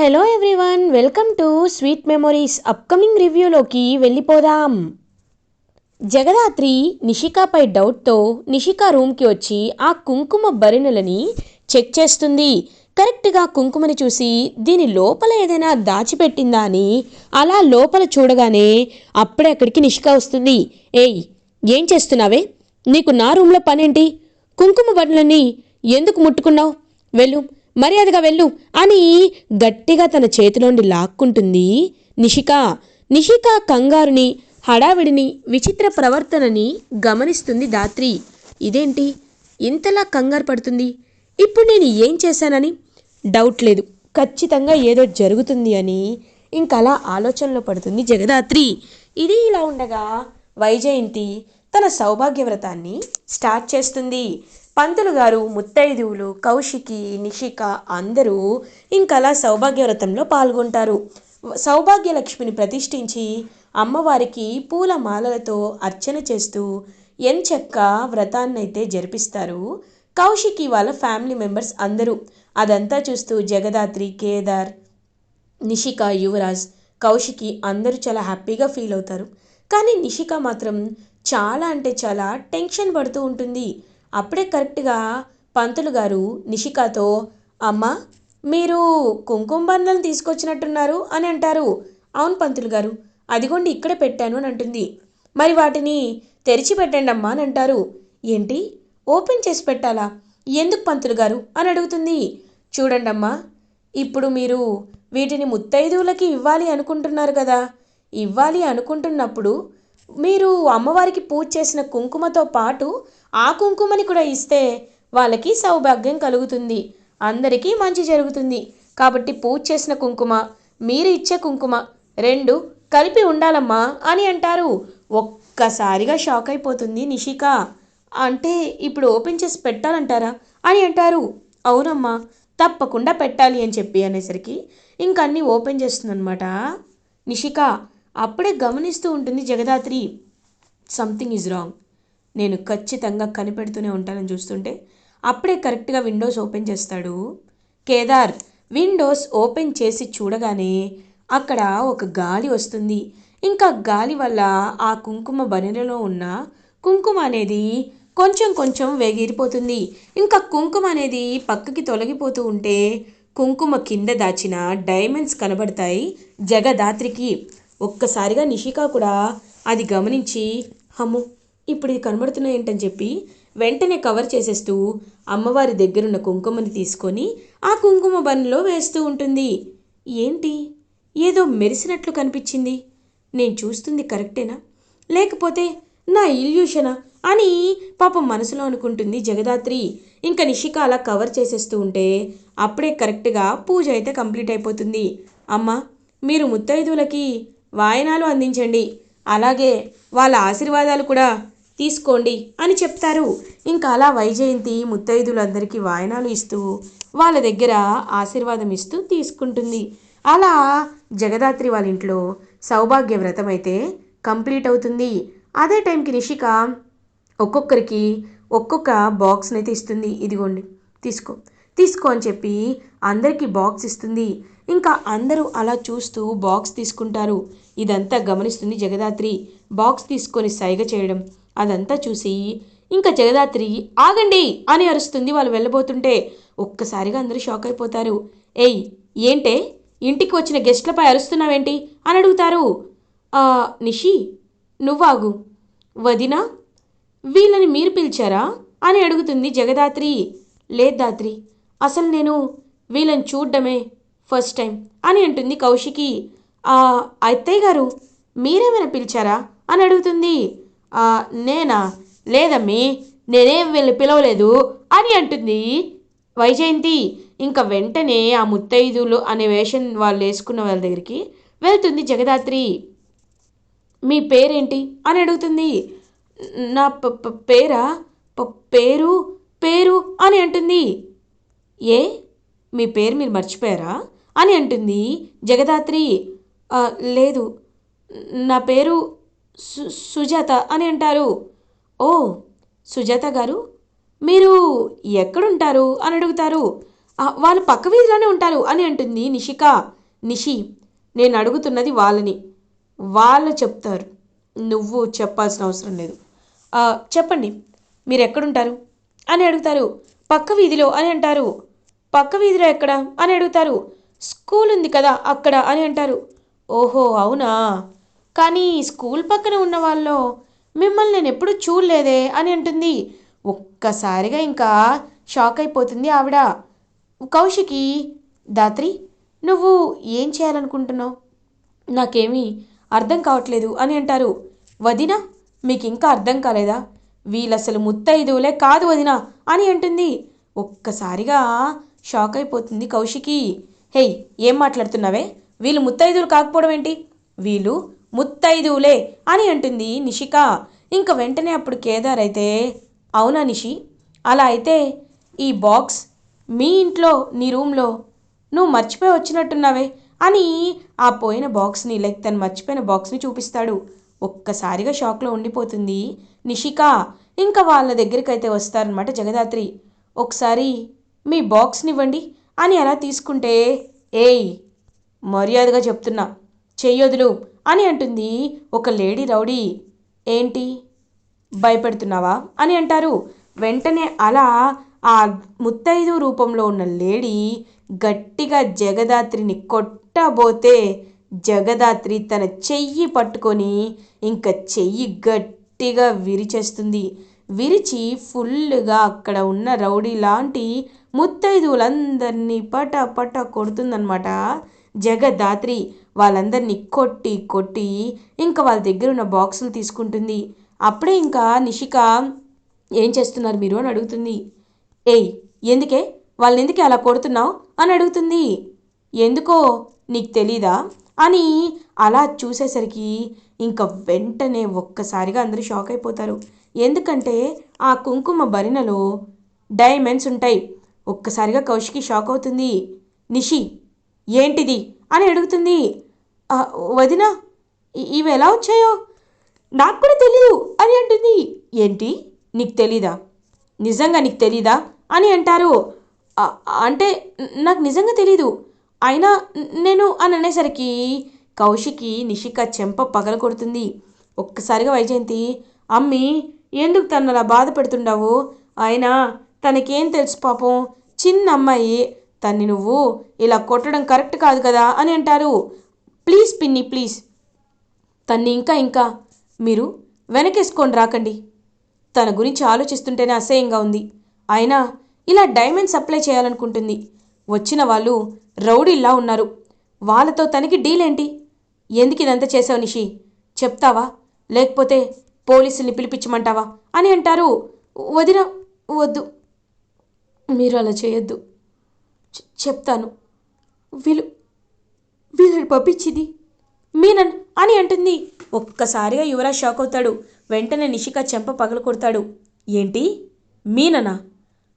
Hello everyone welcome to sweet memories upcoming రివ్యూలోకి వెళ్ళిపోదాం. జగదాత్రి నిషికాపై డౌట్తో నిషిక రూమ్కి వచ్చి ఆ కుంకుమ భరిణులని చెక్ చేస్తుంది. కరెక్ట్గా కుంకుమని చూసి దీని లోపల ఏదైనా దాచిపెట్టిందా అని అలా లోపల చూడగానే అప్పుడే అక్కడికి నిషిక వస్తుంది. ఏయ్ ఏం చేస్తున్నావే? నీకు నా రూమ్లో పనేంటి? కుంకుమ భరిణులని ఎందుకు ముట్టుకున్నావు? వెళ్ళు. మర్యాదగా వెళ్ళు అని గట్టిగా తన చేతిలోండి లాక్కుంటుంది నిషిక. నిషిక కంగారుని హడావిడిని విచిత్ర ప్రవర్తనని గమనిస్తుంది దాత్రి ఇదేంటి? ఇంతలా కంగారు పడుతుంది? ఇప్పుడు నేను ఏం చేశానని? డౌట్ లేదు. ఖచ్చితంగా ఏదో జరుగుతుంది అని ఇంకలా ఆలోచనలో పడుతుంది జగదాత్రి. ఇది ఇలా ఉండగా వైజయంతి తన సౌభాగ్యవ్రతాన్ని స్టార్ట్ చేస్తుంది. పంతులు గారు ముత్తైదువులు కౌశికి నిషిక అందరూ ఇంకలా సౌభాగ్యవ్రతంలో పాల్గొంటారు. సౌభాగ్యలక్ష్మిని ప్రతిష్ఠించి అమ్మవారికి పూల మాలలతో అర్చన చేస్తూ ఎంచక్క వ్రతాన్నైతే జరిపిస్తారు. కౌశికి వాళ్ళ ఫ్యామిలీ మెంబర్స్ అందరూ. అదంతా చూస్తూ జగదాత్రి కేదార్ నిషిక యువరాజ్ కౌశికి అందరూ చాలా హ్యాపీగా ఫీల్ అవుతారు. కానీ నిషిక మాత్రం చాలా అంటే చాలా టెన్షన్ పడుతూ ఉంటుంది. అప్పుడే కరెక్ట్గా పంతులు గారు నిషికాతో అమ్మ మీరు కుంకుమ బండ్లను తీసుకొచ్చినట్టున్నారు అని అంటారు. అవును పంతులు గారు అదిగోండి ఇక్కడే పెట్టాను అని అంటుంది. మరి వాటిని తెరిచి పెట్టండి అమ్మా అని అంటారు. ఏంటి? ఓపెన్ చేసి పెట్టాలా? ఎందుకు పంతులు గారు? అని అడుగుతుంది. చూడండి అమ్మా ఇప్పుడు మీరు వీటిని ముత్తైదువులకి ఇవ్వాలి అనుకుంటున్నారు కదా. ఇవ్వాలి అనుకుంటున్నప్పుడు మీరు అమ్మవారికి పూజ చేసిన కుంకుమతో పాటు ఆ కుంకుమని కూడా ఇస్తే వాళ్ళకి సౌభాగ్యం కలుగుతుంది. అందరికీ మంచి జరుగుతుంది. కాబట్టి పూజ చేసిన కుంకుమ మీరు ఇచ్చే కుంకుమ రెండు కలిపి ఉండాలమ్మా అని అంటారు. ఒక్కసారిగా షాక్ అయిపోతుంది నిషిక. అంటే ఇప్పుడు ఓపెన్ చేసి పెట్టాలంటారా అని అంటారు. అవునమ్మా తప్పకుండా పెట్టాలి అని చెప్పి అనేసరికి ఇంకన్నీ ఓపెన్ చేస్తుందన్నమాట. నిషిక అప్పుడే గమనిస్తూ ఉంటుంది జగదాత్రి. సంథింగ్ ఈజ్ రాంగ్ నేను ఖచ్చితంగా కనిపెడుతూనే ఉంటానని చూస్తుంటే అప్పుడే కరెక్ట్గా విండోస్ ఓపెన్ చేస్తాడు. కేదార్ విండోస్ ఓపెన్ చేసి చూడగానే అక్కడ ఒక గాలి వస్తుంది. ఇంకా గాలి వల్ల ఆ కుంకుమ బనిరలో ఉన్న కుంకుమ అనేది కొంచెం కొంచెం వేగిరిపోతుంది. ఇంకా కుంకుమ అనేది పక్కకి తొలగిపోతూ ఉంటే కుంకుమ కింద దాచిన డైమండ్స్ కనబడతాయి జగదాత్రికి. ఒక్కసారిగా నిషికా కూడా అది గమనించి అమ్మో ఇప్పుడు ఇది కనబడుతున్నాయి ఏంటని చెప్పి వెంటనే కవర్ చేసేస్తూ అమ్మవారి దగ్గరున్న కుంకుమని తీసుకొని ఆ కుంకుమ బన్నులో వేస్తూ ఉంటుంది. ఏంటి? ఏదో మెరిసినట్లు కనిపించింది. నేను చూస్తుంది కరెక్టేనా? లేకపోతే నా ఇల్యూషనా అని పాపం మనసులో అనుకుంటుంది జగదాత్రి. ఇంకా నిషిక అలా కవర్ చేసేస్తూ ఉంటే అప్పుడే కరెక్ట్గా పూజ అయితే కంప్లీట్ అయిపోతుంది. అమ్మ మీరు ముత్తైదువులకి వాయనాలు అందించండి. అలాగే వాళ్ళ ఆశీర్వాదాలు కూడా తీసుకోండి అని చెప్తారు. ఇంకా అలా వైజయంతి ముత్తైదులందరికీ వాయనాలు ఇస్తూ వాళ్ళ దగ్గర ఆశీర్వాదం ఇస్తూ తీసుకుంటుంది. అలా జగదాత్రి వాళ్ళ ఇంట్లో సౌభాగ్య వ్రతం అయితే కంప్లీట్ అవుతుంది. అదే టైంకి నిషిక ఒక్కొక్కరికి ఒక్కొక్క బాక్స్ని అయితే ఇస్తుంది. ఇదిగోండి తీసుకో తీసుకో అని చెప్పి అందరికీ బాక్స్ ఇస్తుంది. ఇంకా అందరూ అలా చూస్తూ బాక్స్ తీసుకుంటారు. ఇదంతా గమనిస్తుంది జగదాత్రి. బాక్స్ తీసుకొని సైగ చేయడం. అదంతా చూసి ఇంకా జగదాత్రి ఆగండి అని అరుస్తుంది వాళ్ళు వెళ్ళబోతుంటే ఒక్కసారిగా అందరూ షాక్ అయిపోతారు. ఏయ్ ఏంటే? ఇంటికి వచ్చిన గెస్ట్లపై అరుస్తున్నావేంటి? అని అడుగుతారు. నిషి నువ్వాగు. వదినా వీళ్ళని మీరు పిలిచారా? అని అడుగుతుంది జగదాత్రి. లేద్దాత్రి అసలు నేను వీళ్ళని చూడ్డమే ఫస్ట్ టైం అని అంటుంది కౌశికి. అత్తయ్య గారు మీరేమైనా పిలిచారా? అని అడుగుతుంది. నేనా? లేదమ్మీ నేనేం వీళ్ళని పిలవలేదు అని అంటుంది వైజయంతి. ఇంకా వెంటనే ఆ ముత్తైదులు అనే వేషం వాళ్ళు వేసుకున్న వాళ్ళ దగ్గరికి వెళ్తుంది జగదాత్రి. మీ పేరేంటి? అని అడుగుతుంది. నా ప- పేరా? ప- పేరు? పేరు? అని అంటుంది. ఏ? మీ పేరు మీరు మర్చిపోయారా? అని అంటుంది జగదాత్రి. లేదు. నా పేరు సు సుజాత అని అంటారు. ఓ సుజాత గారు మీరు ఎక్కడుంటారు అని అడుగుతారు. వాళ్ళు పక్క వీధిలోనే ఉంటారు అని అంటుంది నిషిక. నిషి నేను అడుగుతున్నది వాళ్ళని. వాళ్ళు చెప్తారు. నువ్వు చెప్పాల్సిన అవసరం లేదు. చెప్పండి మీరు ఎక్కడుంటారు? అని అడుగుతారు. పక్క వీధిలో అని అంటారు. పక్క వీధిలో ఎక్కడ? అని అడుగుతారు. స్కూల్ ఉంది కదా అక్కడ అని అంటారు. ఓహో అవునా? కానీ స్కూల్ పక్కన ఉన్న వాళ్ళలో మిమ్మల్ని నేను ఎప్పుడు చూడలేదే అని అంటుంది. ఒక్కసారిగా ఇంకా షాక్ అయిపోతుంది ఆవిడ. కౌశికి దాత్రి నువ్వు ఏం చేయాలనుకుంటున్నావు? నాకేమీ అర్థం కావట్లేదు అని అంటారు. వదిన మీకు ఇంకా అర్థం కాలేదా? వీళ్ళసలు ముత్తైదువులే కాదు వదిన అని అంటుంది. ఒక్కసారిగా షాక్ అయిపోతుంది కౌశికి. హేయ్ ఏం మాట్లాడుతున్నావే? వీళ్ళు ముత్తైదువులు కాకపోవడం ఏంటి? వీళ్ళు ముత్తైదువులే అని అంటుంది నిషిక. ఇంక వెంటనే అప్పుడు కేదార్ అయితే అవునా నిషి? అలా అయితే ఈ బాక్స్ మీ ఇంట్లో నీ రూమ్లో నువ్వు మర్చిపోయి వచ్చినట్టున్నావే అని ఆ పోయిన బాక్స్ని లైక్ తను మర్చిపోయిన బాక్స్ని చూపిస్తాడు. ఒక్కసారిగా షాక్లో ఉండిపోతుంది నిషిక. ఇంకా వాళ్ళ దగ్గరికి అయితే వస్తారనమాట జగదాత్రి. ఒకసారి మీ బాక్స్ని ఇవ్వండి అని అలా తీసుకుంటే ఏయ్ మర్యాదగా చెప్తున్నా. చెయ్యొదులు. అని అంటుంది ఒక లేడీ రౌడీ. ఏంటి? భయపెడుతున్నావా? అని అంటారు. వెంటనే అలా ఆ ముత్తైదు రూపంలో ఉన్న లేడీ గట్టిగా జగదాత్రిని కొట్టబోతే జగదాత్రి తన చెయ్యి పట్టుకొని ఇంకా చెయ్యి గట్టిగా విరిచేస్తుంది. విరిచి ఫుల్గా అక్కడ ఉన్న రౌడీ లాంటి ముత్తైదువులందరినీ పట పట కొడుతుందనమాట జగదాత్రి వాళ్ళందరినీ కొట్టి కొట్టి ఇంకా వాళ్ళ దగ్గర ఉన్న బాక్సులు తీసుకుంటుంది. అప్పుడే ఇంకా నిషిక ఏం చేస్తున్నారు మీరు అని అడుగుతుంది. ఏయ్ ఎందుకే? వాళ్ళని ఎందుకే అలా కొడుతున్నావు అని అడుగుతుంది. ఎందుకో? నీకు తెలీదా? అని అలా చూసేసరికి ఇంకా వెంటనే ఒక్కసారిగా అందరూ షాక్ అయిపోతారు. ఎందుకంటే ఆ కుంకుమ భరిణలో డైమండ్స్ ఉంటాయి. ఒక్కసారిగా కౌశికి షాక్ అవుతుంది. నిషి ఏంటిది? అని అడుగుతుంది. వదిన ఇవి ఎలా వచ్చాయో? నాకు కూడా తెలీదు అని అంటుంది. ఏంటి? నీకు తెలీదా? నిజంగా నీకు తెలీదా అని అంటారు. అంటే నాకు నిజంగా తెలీదు. అయినా నేను అని అనేసరికి కౌశికి నిషిక చెంప పగల కొడుతుంది. ఒక్కసారిగా వైజయంతి అమ్మి ఎందుకు తను అలా బాధపడుతుండావు అయినా తనకేం తెలుసు పాపం? చిన్న అమ్మాయి తన్ని నువ్వు ఇలా కొట్టడం కరెక్ట్ కాదు కదా అని అంటారు. ప్లీజ్ పిన్ని ప్లీజ్. తన్ని ఇంకా ఇంకా మీరు వెనకేసుకొని రాకండి. తన గురించి ఆలోచిస్తుంటేనే అసహ్యంగా ఉంది. అయినా ఇలా డైమండ్ సప్లై చేయాలనుకుంటుంది. వచ్చిన వాళ్ళు రౌడీల్లా ఉన్నారు. వాళ్ళతో తనకి డీల్ ఏంటి ఎందుకు ఇదంతా చేసావు నిషి? చెప్తావా? లేకపోతే పోలీసుల్ని పిలిపించమంటావా? అని అంటారు. వదిన వద్దు. మీరు అలా చేయొద్దు. చెప్తాను. వీళ్ళు వీళ్ళని పంపించింది. మీనన్ అని అంటుంది. ఒక్కసారిగా యువరాజ్ షాక్ అవుతాడు. వెంటనే నిషిక చెంప పగలు కొడతాడు. ఏంటి? మీననా?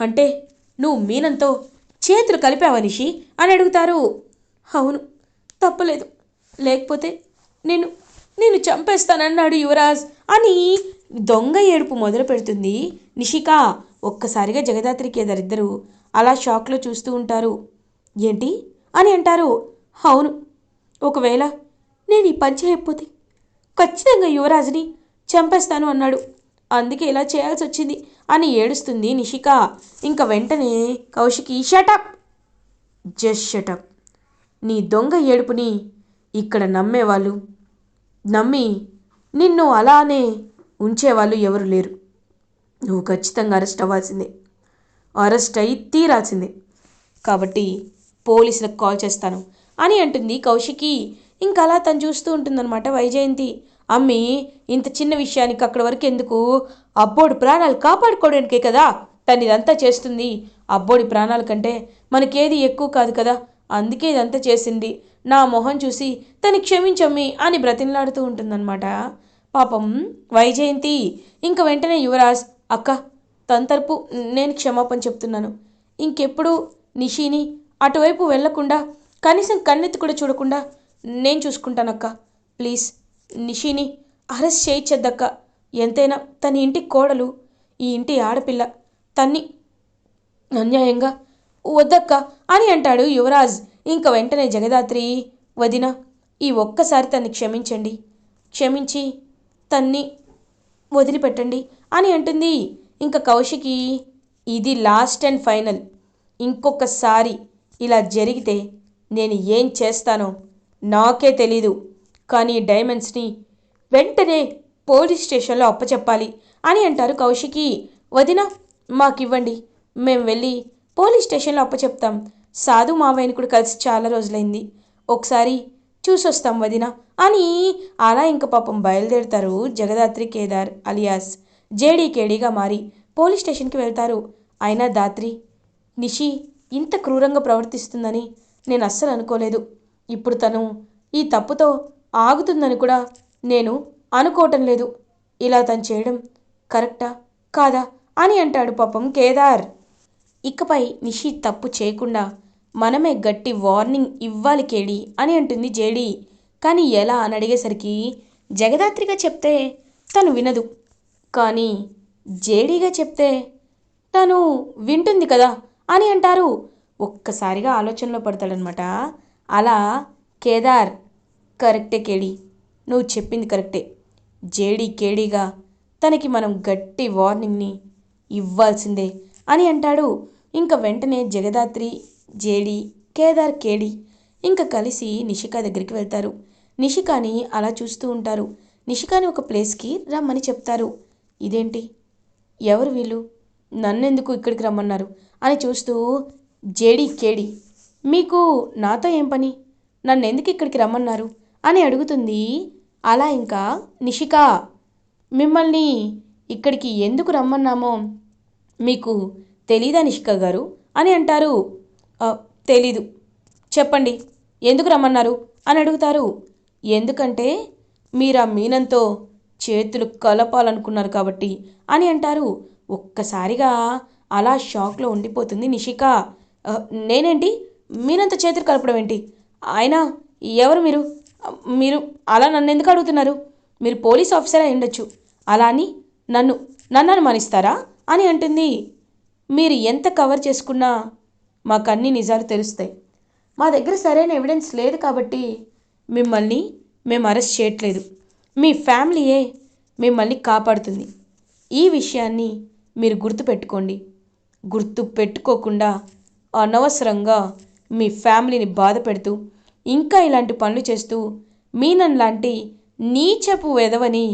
అంటే నువ్వు మీనంతో చేతులు కలిపావా నిషి? అని అడుగుతారు. అవును తప్పలేదు. లేకపోతే నేను నేను చంపేస్తానన్నాడు యువరాజ్ అని దొంగ ఏడుపు మొదలు పెడుతుంది. నిషిక ఒక్కసారిగా జగదాత్రికి కేదారిద్దరూ అలా షాక్లో చూస్తూ ఉంటారు. ఏంటి? అని అంటారు. అవును ఒకవేళ నేను ఈ పని చేయకపోతే ఖచ్చితంగా యువరాజుని చంపేస్తాను అన్నాడు. అందుకే ఇలా చేయాల్సి వచ్చింది అని ఏడుస్తుంది నిషిక. ఇంకా వెంటనే కౌశికి షటప్ జస్ట్ షటప్ నీ దొంగ ఏడుపుని ఇక్కడ నమ్మేవాళ్ళు నమ్మి నిన్ను అలానే ఉంచేవాళ్ళు ఎవరు లేరు. నువ్వు ఖచ్చితంగా అరెస్ట్ అవ్వాల్సిందే. అరెస్ట్ అయి తీరాల్సిందే. కాబట్టి పోలీసులకు కాల్ చేస్తాను. అని అంటుంది కౌశికి. ఇంకా అలా తను చూస్తూ ఉంటుందన్నమాట వైజయంతి. అమ్మి ఇంత చిన్న విషయానికి అక్కడ వరకు ఎందుకు? అబ్బోడి ప్రాణాలు కాపాడుకోవడానికే కదా తను ఇదంతా చేస్తుంది. అబ్బోడి ప్రాణాల కంటే మనకేది ఎక్కువ కాదు కదా. అందుకే ఇదంతా చేసింది. నా మొహం చూసి తను క్షమించమ్మి అని బ్రతిమలాడుతూ ఉంటుందన్నమాట. పాపం వైజయంతి ఇంక వెంటనే యువరాజ్ అక్క తన తరపు నేను క్షమాపణ చెప్తున్నాను. ఇంకెప్పుడు నిషిని అటువైపు వెళ్ళకుండా కనీసం కన్నెత్తి కూడా చూడకుండా నేను చూసుకుంటానక్క. ప్లీజ్ నిషిని అరెస్ట్ చేయించద్దక్క ఎంతైనా తన ఇంటి కోడలు ఈ ఇంటి ఆడపిల్ల తన్ని అన్యాయంగా వద్దక్క అని అంటాడు యువరాజ్. ఇంక వెంటనే జగదాత్రి వదిన ఈ ఒక్కసారి తన్ని క్షమించండి. క్షమించి తన్ని వదిలిపెట్టండి అని అంటుంది. ఇంకా కౌశికి ఇది లాస్ట్ అండ్ ఫైనల్. ఇంకొకసారి ఇలా జరిగితే నేను ఏం చేస్తానో నాకే తెలీదు. కానీ డైమండ్స్ని వెంటనే పోలీస్ స్టేషన్లో అప్పచెప్పాలి అని అంటారు కౌశికి. వదిన మాకివ్వండి. మేము వెళ్ళి పోలీస్ స్టేషన్లో అప్పచెప్తాం. సాధు మావయ్యని కూడా కలిసి చాలా రోజులైంది. ఒకసారి చూసొస్తాం వదిన అని అలా ఇంక పాపం బయలుదేరుతారు జగదాత్రి కేదార్ అలియాస్. జేడీకేడీగా మారి పోలీస్ స్టేషన్కి వెళ్తారు. అయినా దాత్రి నిషి ఇంత క్రూరంగా ప్రవర్తిస్తుందని నేను అస్సలు అనుకోలేదు ఇప్పుడు తను ఈ తప్పుతో ఆగుతుందని కూడా నేను అనుకోవటం లేదు. ఇలా తను చేయడం కరెక్టా? కాదా? అని అంటాడు పాపం కేదార్. ఇకపై నిషి తప్పు చేయకుండా మనమే గట్టి వార్నింగ్ ఇవ్వాలి కేడి అని అంటుంది జేడి. కానీ ఎలా అని అడిగేసరికి జగదాత్రిగా చెప్తే తను వినదు. కానీ జేడీగా చెప్తే తను వింటుంది కదా అని అంటారు ఒక్కసారిగా ఆలోచనలో పడతాడనమాట అలా కేదార్ కరెక్టే కేడి. నువ్వు చెప్పింది కరెక్టే. జేడీ కేడీగా తనకి మనం గట్టి వార్నింగ్ని ఇవ్వాల్సిందే అని అంటాడు. ఇంకా వెంటనే జగదాత్రి జేడి కేదార్ కేడి ఇంకా కలిసి నిషిక దగ్గరికి వెళ్తారు. నిషికాని అలా చూస్తూ ఉంటారు. నిషికాని ఒక ప్లేస్కి రమ్మని చెప్తారు. ఇదేంటి? ఎవరు వీళ్ళు? నన్నెందుకు ఇక్కడికి రమ్మన్నారు? అని చూస్తూ జేడి కేడి మీకు నాతో ఏం పని? నన్ను ఎందుకు ఇక్కడికి రమ్మన్నారు? అని అడుగుతుంది. అలా ఇంకా నిషిక మిమ్మల్ని ఇక్కడికి ఎందుకు రమ్మన్నామో మీకు తెలీదా నిషిక గారు? అని అంటారు. తెలీదు. చెప్పండి ఎందుకు రమ్మన్నారు? అని అడుగుతారు. ఎందుకంటే మీరు ఆ మీనంతో చేతులు కలపాలనుకున్నారు కాబట్టి అని అంటారు. ఒక్కసారిగా అలా షాక్లో ఉండిపోతుంది నిషిక. నేనేంటి? మీనంత చేతులు కలపడం ఏంటి? ఆయన ఎవరు మీరు? మీరు అలా నన్ను ఎందుకు అడుగుతున్నారు? మీరు పోలీస్ ఆఫీసర్ అయి ఉండొచ్చు. అలా అని నన్ను నన్ను అనుమానిస్తారా అని అంటుంది. మీరు ఎంత కవర్ చేసుకున్నా మాకు అన్ని నిజాలు తెలుస్తాయి. మా దగ్గర సరైన ఎవిడెన్స్ లేదు కాబట్టి మిమ్మల్ని మేము అరెస్ట్ చేయట్లేదు. మీ ఫ్యామిలీయే మిమ్మల్ని కాపాడుతుంది. ఈ విషయాన్ని మీరు గుర్తుపెట్టుకోండి. గుర్తు పెట్టుకోకుండా అనవసరంగా మీ ఫ్యామిలీని బాధ పెడుతూ ఇంకా ఇలాంటి పనులు చేస్తూ మీనన్ లాంటి నీచపు వెదవని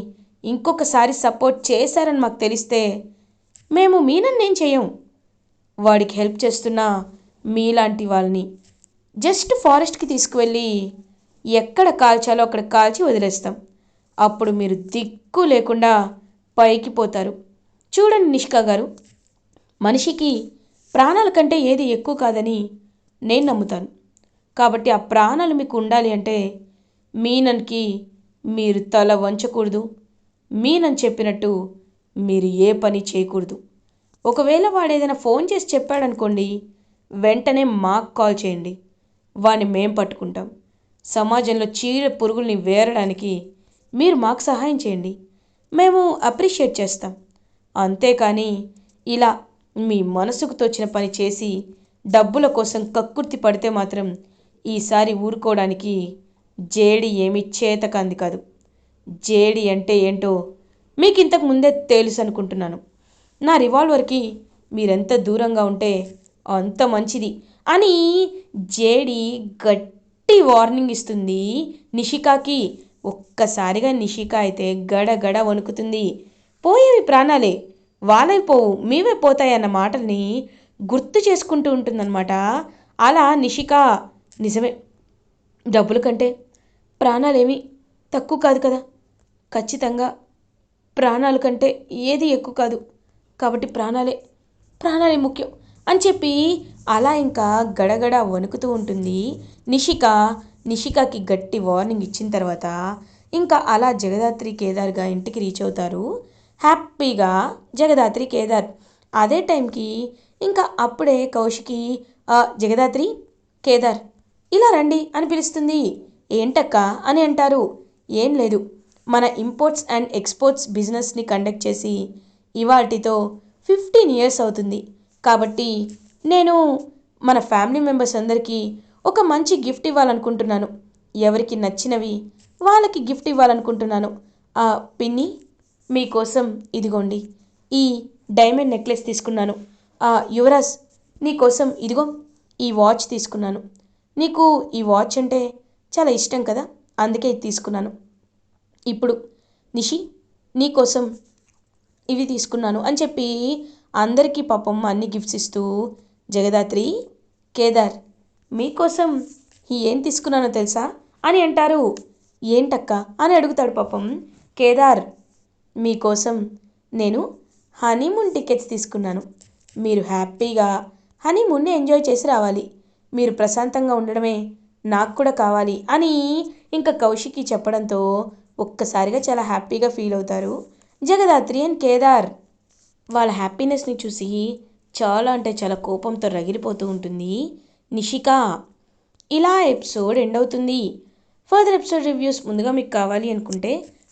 ఇంకొకసారి సపోర్ట్ చేశారని మాకు తెలిస్తే మేము మీనన్నేం చేయం? వాడికి హెల్ప్ చేస్తున్న మీలాంటి వాళ్ళని జస్ట్ ఫారెస్ట్కి తీసుకువెళ్ళి ఎక్కడ కాల్చాలో అక్కడ కాల్చి వదిలేస్తాం. అప్పుడు మీరు దిక్కు లేకుండా పైకి పోతారు. చూడండి నిష్కా గారు మనిషికి ప్రాణాల కంటే ఏది ఎక్కువ కాదని నేను నమ్ముతాను. కాబట్టి ఆ ప్రాణాలు మీకు ఉండాలి అంటే మీనన్కి మీరు తల వంచకూడదు. మీనన్ చెప్పినట్టు మీరు ఏ పని చేయకూడదు. ఒకవేళ వాడు ఏదైనా ఫోన్ చేసి చెప్పాడనుకోండి వెంటనే మాకు కాల్ చేయండి. వాడిని మేం పట్టుకుంటాం. సమాజంలో చీడ పురుగుల్ని వేరడానికి మీరు మాకు సహాయం చేయండి. మేము అప్రిషియేట్ చేస్తాం. అంతేకాని ఇలా మీ మనసుకు తోచిన పని చేసి డబ్బుల కోసం కక్కుర్తి పడితే మాత్రం ఈసారి ఊరుకోవడానికి జేడి ఏమీ చేతకంది కాదు జేడి అంటే ఏంటో మీకు ఇంతకు ముందే తెలుసు అనుకుంటున్నాను నా రివాల్వర్కి మీరెంత దూరంగా ఉంటే అంత మంచిది అని జేడి గట్టి వార్నింగ్ ఇస్తుంది. నిషికాకి ఒక్కసారిగా నిషిక అయితే గడగడ వణుకుతుంది. పోయేవి ప్రాణాలే. వాళ్ళైపోవు మేమే మీవే పోతాయన్న మాటల్ని గుర్తు చేసుకుంటూ ఉంటుందన్నమాట. అలా నిషిక నిజమే డబ్బుల కంటే ప్రాణాలేమి తక్కువ కాదు కదా. ఖచ్చితంగా ప్రాణాల కంటే ఏది ఎక్కువ కాదు. కాబట్టి ప్రాణాలే ప్రాణాలే ముఖ్యం అని చెప్పి అలా ఇంకా గడగడ వణుకుతూ ఉంటుంది నిషిక. నిషికకి గట్టి వార్నింగ్ ఇచ్చిన తర్వాత ఇంకా అలా జగదాత్రి కేదార్గా ఇంటికి రీచ్ అవుతారు. హ్యాపీగా జగదాత్రి కేదార్. అదే టైంకి ఇంకా అప్పుడే కౌశికి "ఆ, జగదాత్రి కేదార్ ఇలా రండి అని పిలుస్తుంది. ఏంటక్క? అని అంటారు. ఏం లేదు. మన ఇంపోర్ట్స్ అండ్ ఎక్స్పోర్ట్స్ బిజినెస్ని కండక్ట్ చేసి ఇవాటితో ఫిఫ్టీన్ ఇయర్స్ అవుతుంది. కాబట్టి నేను మన ఫ్యామిలీ మెంబర్స్ అందరికీ ఒక మంచి గిఫ్ట్ ఇవ్వాలనుకుంటున్నాను. ఎవరికి నచ్చినవి వాళ్ళకి గిఫ్ట్ ఇవ్వాలనుకుంటున్నాను. ఆ పిన్ని మీకోసం ఇదిగోండి ఈ డైమండ్ నెక్లెస్ తీసుకున్నాను. ఆ యువరాజ్ నీకోసం ఇదిగో ఈ వాచ్ తీసుకున్నాను. నీకు ఈ వాచ్ అంటే చాలా ఇష్టం కదా అందుకే ఇది తీసుకున్నాను. ఇప్పుడు నిషి నీకోసం ఇవి తీసుకున్నాను అని చెప్పి అందరికీ పాపం అన్ని గిఫ్ట్స్ ఇస్తూ జగదాత్రి కేదార్ మీకోసం ఏం తీసుకున్నానో తెలుసా అని అంటారు. ఏంటక్క అని అడుగుతాడు పాపం కేదార్. మీకోసం నేను హనీమూన్ టికెట్స్ తీసుకున్నాను. మీరు హ్యాపీగా హనీమూన్ని ఎంజాయ్ చేసి రావాలి. మీరు ప్రశాంతంగా ఉండడమే నాకు కూడా కావాలి అని ఇంకా కౌశికి చెప్పడంతో ఒక్కసారిగా చాలా హ్యాపీగా ఫీల్ అవుతారు. జగదాత్రి అండ్ కేదార్ వాళ్ళ హ్యాపీనెస్ని చూసి చాలా అంటే చాలా కోపంతో రగిలిపోతూ ఉంటుంది. నిషిక ఇలా ఎపిసోడ్ ఎండ్ అవుతుంది. ఫర్దర్ ఎపిసోడ్ రివ్యూస్ ముందుగా మీకు కావాలి అనుకుంటే